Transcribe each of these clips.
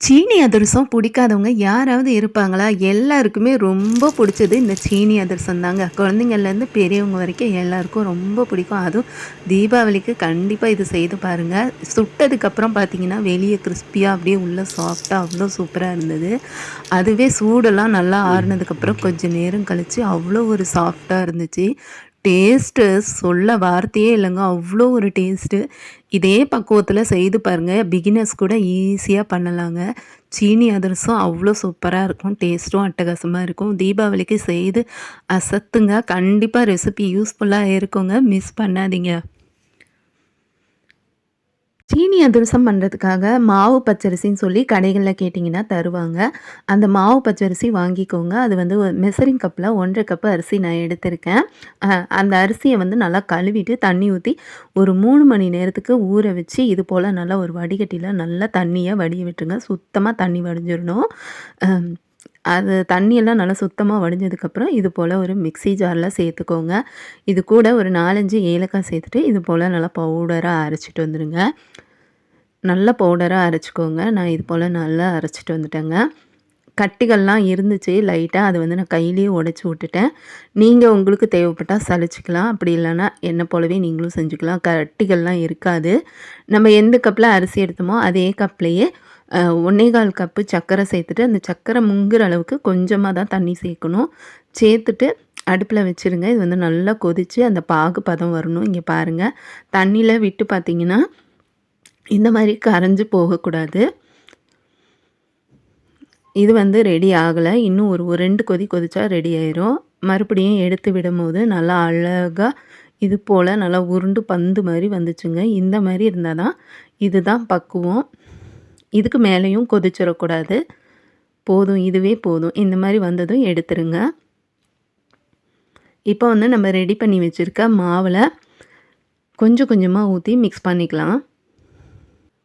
சீனி அதிரசம் பிடிக்காதவங்க யாராவது இருப்பாங்களா? எல்லாருக்குமே ரொம்ப பிடிச்சது இந்த சீனி அதிரசம் தாங்க. குழந்தைங்கள்லேருந்து பெரியவங்க வரைக்கும் எல்லாருக்கும் ரொம்ப பிடிக்கும். அதுவும் தீபாவளிக்கு கண்டிப்பா இது செய்து பாருங்க. சுட்டதுக்கப்புறம் பார்த்தீங்கன்னா, வெளிய கிரிஸ்பியா அப்படியே உள்ள சாஃப்ட்டா அவ்வளோ சூப்பரா இருந்தது. அதுவே சூடெல்லாம் நல்லா ஆறுனதுக்கப்புறம் கொஞ்சம் நேரம் கழிச்சு அவ்வளோ ஒரு சாஃப்ட்டா இருந்துச்சு. டேஸ்ட்டு சொல்ல வார்த்தையே இல்லைங்க அவ்வளோ ஒரு டேஸ்ட்டு. இதே பக்குவத்தில் செய்து பாருங்கள் பிகினர்ஸ் கூட ஈஸியாக பண்ணலாங்க. சீனி அதிரசம் அவ்வளோ சூப்பராக இருக்கும். டேஸ்ட்டும் அட்டகாசமாக இருக்கும். தீபாவளிக்கு செய்து அசத்துங்க. கண்டிப்பாக ரெசிபி யூஸ்ஃபுல்லாக இருக்குங்க. மிஸ் பண்ணாதீங்க. சீனி அதிரசம் பண்ணுறதுக்காக மாவு பச்சரிசின்னு சொல்லி கடைகளில் கேட்டிங்கன்னா தருவாங்க. அந்த மாவு பச்சரிசி வாங்கிக்கோங்க. அது வந்து ஒரு மெஷரிங் கப்பில 1 1/2 கப் அரிசி நான் எடுத்திருக்கேன். அந்த அரிசியை வந்து நல்லா கழுவிட்டு தண்ணி ஊற்றி ஒரு மூணு மணி நேரத்துக்கு ஊற வச்சு, இது போல் நல்லா ஒரு வடிகட்டியில் நல்லா தண்ணியை வடிய விட்டுருங்க. சுத்தமாக தண்ணி வடிஞ்சிடணும் அது தண்ணியெல்லாம் நல்லா சுத்தமாக வடிஞ்சதுக்கப்புறம், இது போல் ஒரு மிக்ஸி ஜாரில் சேர்த்துக்கோங்க. இது கூட ஒரு 4, 5 ஏலக்காய் சேர்த்துட்டு, இது போல் நல்லா பவுடராக அரைச்சிட்டு வந்துடுங்க நல்ல பவுடராக அரைச்சிக்கோங்க நான் இது போல் நல்லா அரைச்சிட்டு வந்துட்டேங்க. கட்டிகள்லாம் இருந்துச்சு லைட்டாக அது வந்து நான் கையிலேயே உடச்சி விட்டுட்டேன். நீங்கள் உங்களுக்கு தேவைப்பட்டா சளிச்சிக்கலாம் அப்படி இல்லைன்னா என்ன போலவே நீங்களும் செஞ்சுக்கலாம். கட்டிகள்லாம் இருக்காது. நம்ம எந்த கப்பில் அரிசி எடுத்தோமோ, அதே கப்லேயே அ 1 1/4 கப்பு சர்க்கரை சேர்த்துட்டு, அந்த சர்க்கரை முங்குற அளவுக்கு கொஞ்சமாக தான் தண்ணி சேர்க்கணும். சேர்த்துட்டு அடுப்பில் வச்சுருங்க. இது வந்து நல்லா கொதித்து அந்த பாகு பதம் வரணும். இங்கே பாருங்கள் தண்ணியில் விட்டு பார்த்தீங்கன்னா, இந்த மாதிரி கரைஞ்சு போகக்கூடாது. இது வந்து ரெடி ஆகலை இன்னும் ஒரு ஒரு 2 கொதி கொதிச்சா ரெடி ஆயிரும். மறுபடியும் எடுத்து விடும்போது நல்லா அழகாக இது போல் நல்லா உருண்டு பந்து மாதிரி வந்துச்சுங்க. இந்த மாதிரி இருந்தால் தான் இதுதான் பக்குவம். இதுக்கு மேலேயும் கொதிச்சிடக்கூடாது போதும் இதுவே போதும். இந்த மாதிரி வந்ததும் எடுத்துருங்க. இப்போ வந்து நம்ம ரெடி பண்ணி வச்சுருக்க மாவில் கொஞ்சம் கொஞ்சமாக ஊற்றி மிக்ஸ் பண்ணிக்கலாம்.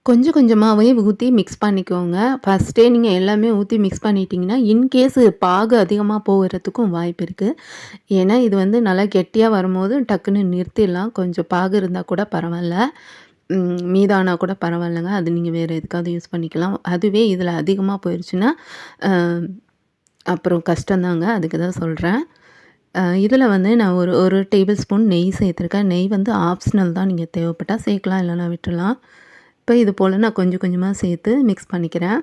கொஞ்சம் கொஞ்சமாகவே ஊற்றி மிக்ஸ் பண்ணிக்கோங்க. ஃபர்ஸ்ட்டே நீங்கள் எல்லாமே ஊற்றி மிக்ஸ் பண்ணிட்டீங்கன்னா, இன்கேஸ் பாகு அதிகமாக போகிறதுக்கும் வாய்ப்பு இருக்குது ஏன்னா, இது வந்து நல்லா கெட்டியாக வரும்போது டக்குன்னு நிறுத்திடலாம். கொஞ்சம் பாகு இருந்தால் கூட பரவாயில்ல மீதானா கூட பரவாயில்லங்க. அது நீங்கள் வேறு எதுக்காவது யூஸ் பண்ணிக்கலாம். அதுவே இதில் அதிகமாக போயிடுச்சுன்னா அப்புறம் கஷ்டந்தாங்க அதுக்கு தான் சொல்கிறேன் இதில் வந்து நான் ஒரு ஒரு டேபிள் ஸ்பூன் நெய் சேர்த்துருக்கேன். நெய் வந்து ஆப்ஷனல் தான். நீங்கள் தேவைப்பட்டால் சேர்க்கலாம். இல்லைனா விட்டுடலாம் இப்போ இது போல் நான் கொஞ்சம் கொஞ்சமாக சேர்த்து மிக்ஸ் பண்ணிக்கிறேன்.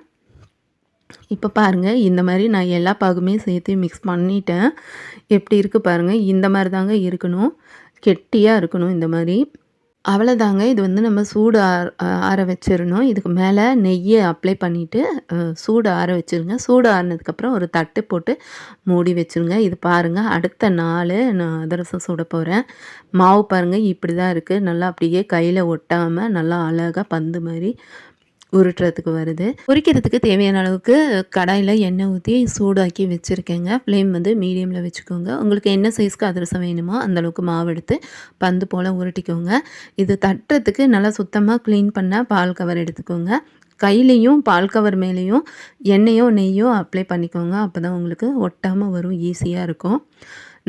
இப்போ பாருங்கள் இந்த மாதிரி நான் எல்லா பாகுமே சேர்த்து மிக்ஸ் பண்ணிட்டேன். எப்படி இருக்குது பாருங்கள் இந்த மாதிரி தாங்க இருக்கணும். கெட்டியாக இருக்கணும் இந்த மாதிரி அவ்வளோதாங்க இது வந்து நம்ம சூடு ஆற ஆற வச்சிடணும் இதுக்கு மேலே நெய்யை அப்ளை பண்ணிவிட்டு சூடு ஆற வச்சுருங்க. சூடு ஆறினதுக்கப்புறம் ஒரு தட்டு போட்டு மூடி வச்சுருங்க. இது பாருங்கள் அடுத்த நாள் நான் அதிரசம் சுட போகிறேன் மாவு பாருங்கள் இப்படி தான் இருக்குது நல்லா அப்படியே கையில் ஒட்டாமல் நல்லா அழகாக பந்து மாதிரி உருட்டுறதுக்கு வருது. பொரிக்கிறதுக்கு தேவையான அளவுக்கு கடாயில் எண்ணெய் ஊற்றி சூடாக்கி வச்சுருக்கேங்க ஃப்ளேம் வந்து மீடியமில் வச்சுக்கோங்க. உங்களுக்கு என்ன சைஸ்க்கு அதிரசம் வேணுமோ, அந்தளவுக்கு மாவு எடுத்து பந்து போல் உருட்டிக்கோங்க. இது தட்டுறதுக்கு நல்லா சுத்தமாக க்ளீன் பண்ண பால் கவர் எடுத்துக்கோங்க. கையிலையும் பால் கவர் மேலேயும் எண்ணெயோ, நெய்யோ அப்ளை பண்ணிக்கோங்க. அப்போ தான் உங்களுக்கு ஒட்டாமல் வரும். ஈஸியாக இருக்கும்.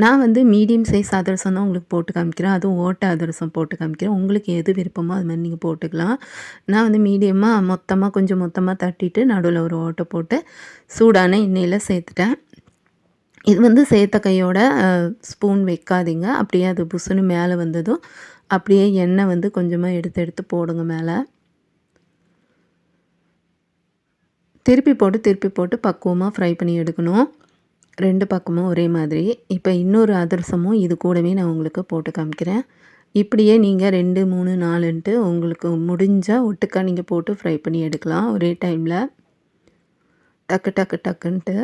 நான் வந்து மீடியம் சைஸ் அதிரசம் தான் உங்களுக்கு போட்டு காமிக்கிறேன். அதுவும் ஓட்டை அதிரசம் போட்டு காமிக்கிறேன். உங்களுக்கு எது விருப்பமோ அது மாதிரி நீங்கள் போட்டுக்கலாம். நான் வந்து மீடியமாக மொத்தமாக கொஞ்சம் மொத்தமாக தட்டிட்டு நடுவில் ஒரு ஓட்டை போட்டு சூடான எண்ணெயில் சேர்த்துட்டேன். இது வந்து சேர்த்த கையோட ஸ்பூன் வைக்காதீங்க. அப்படியே அது புஸ்ஸுன்னு மேலே வந்ததும், அப்படியே எண்ணெய் வந்து கொஞ்சமாக எடுத்து எடுத்து போடுங்க மேலே திருப்பி போட்டு திருப்பி போட்டு பக்குவமாக ஃப்ரை பண்ணி எடுக்கணும். ரெண்டு பக்கமும் ஒரே மாதிரி. இப்போ இன்னொரு அதிரசமும் இது கூடவே நான் உங்களுக்கு போட்டு காமிக்கிறேன். இப்படியே நீங்கள் ரெண்டு மூணு நாலுன்ட்டு உங்களுக்கு முடிஞ்சால் ஒட்டுக்கா நீங்கள் போட்டு ஃப்ரை பண்ணி எடுக்கலாம். ஒரே டைமில் டக்கு டக்கு டக்குன்ட்டு.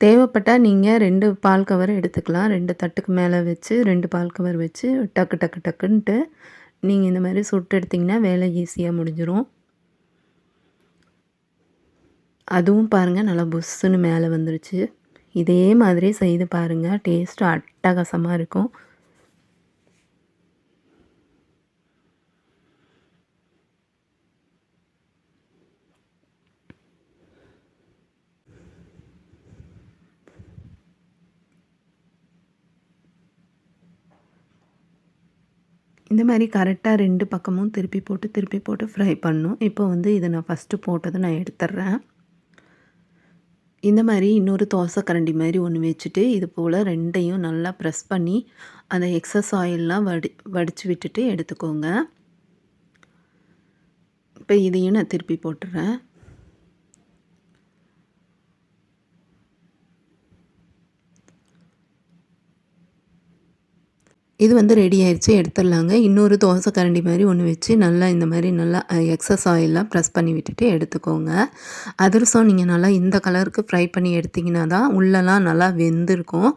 தேவைப்பட்டால் நீங்கள் ரெண்டு பால் கவர் எடுத்துக்கலாம். ரெண்டு தட்டுக்கு மேலே வச்சு ரெண்டு பால் கவர் வச்சு டக்கு டக்கு டக்குன்ட்டு நீங்கள் இந்த மாதிரி சுட்டு எடுத்திங்கன்னா வேலை ஈஸியாக முடிஞ்சிடும் அதுவும் பாருங்கள் நல்லா புஸ்ஸுன்னு மேலே வந்துருச்சு. இதே மாதிரி செய்து பாருங்கள் டேஸ்ட்டு அட்டகாசமாக இருக்கும். இந்த மாதிரி கரெக்டாக ரெண்டு பக்கமும் திருப்பி போட்டு திருப்பி போட்டு ஃப்ரை பண்ணும் இப்போ வந்து இதை நான் ஃபஸ்ட்டு போட்டதை நான் எடுத்துட்றேன் இந்த மாதிரி இன்னொரு தோசை கரண்டி மாதிரி ஒன்று வச்சுட்டு இது போல் ரெண்டையும் நல்லா ப்ரெஸ் பண்ணி அந்த எக்ஸஸ் ஆயிலெலாம் வடி வடித்து விட்டுட்டு எடுத்துக்கோங்க. இப்போ இதையும் நான் திருப்பி போட்டுறேன். இது வந்து ரெடி ஆயிடுச்சு எடுத்துடலாங்க. இன்னொரு தோசை கரண்டி மாதிரி ஒன்று வச்சு நல்லா இந்த மாதிரி நல்லா எக்ஸஸ் ஆயிலெலாம் ப்ரெஸ் பண்ணி விட்டுட்டு எடுத்துக்கோங்க. அதிரசம் நீங்கள் நல்லா இந்த கலருக்கு ஃப்ரை பண்ணி எடுத்திங்கன்னா தான் உள்ளெல்லாம் நல்லா வெந்திருக்கும்.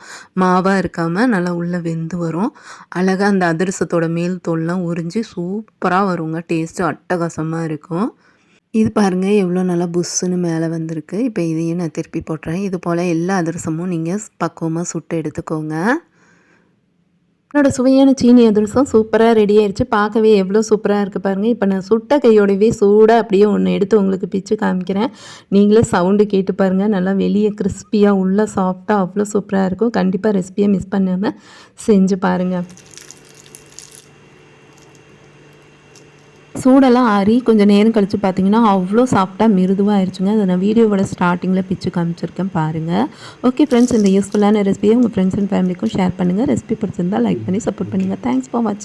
மாவாக இருக்காமல் நல்லா உள்ளே வெந்து வரும். அழகாக அந்த அதிரசத்தோட மேல் தோல்லாம் உறிஞ்சி சூப்பராக வருங்க. டேஸ்ட்டு அட்டகாசமாக இருக்கும். இது பாருங்கள் எவ்வளோ நல்லா புஷ்ஷுன்னு மேலே வந்திருக்கு. இப்போ இதையும் நான் திருப்பி போட்டுறேன். இது போல் எல்லா அதிரசமும் நீங்கள் பக்குவமாக சுட்டு எடுத்துக்கோங்க. என்னோட சுவையான சீனி அதிரசம் சூப்பராக ரெடி ஆயிடுச்சு பார்க்கவே எவ்வளோ சூப்பராக இருக்குது பாருங்கள் இப்போ நான் சுட்ட கையோடவே சூடாக அப்படியே ஒன்று எடுத்து உங்களுக்கு பிச்சு காமிக்கிறேன். நீங்களே சவுண்டு கேட்டு பாருங்கள் நல்லா வெளியே கிறிஸ்பியாக உள்ளே சாஃப்டாக அவ்வளோ சூப்பராக இருக்கும். கண்டிப்பாக ரெசிபியை மிஸ் பண்ணாமல் செஞ்சு பாருங்கள் சூடெல்லாம் ஆறி கொஞ்சம் நேரம் கழித்து பார்த்தீங்கன்னா அவ்வளோ சாஃப்டாக மிருதுவாக ஆயிடுச்சுங்க அதை நான் வீடியோவோட ஸ்டார்டிங்கில் பிச்சு காமிச்சிருக்கேன் பாருங்கள் ஓகே ஃப்ரெண்ட்ஸ் இந்த யூஸ்ஃபுல்லான ரெசிபியை உங்கள் ஃப்ரெண்ட்ஸ் அண்ட் ஃபேமிலிக்கும் ஷேர் பண்ணுங்கள் ரெசிபி பிடிச்சிருந்தால் லைக் பண்ணி சப்போர்ட் பண்ணுங்கள் தேங்க்ஸ் ஃபார் வாட்சிங்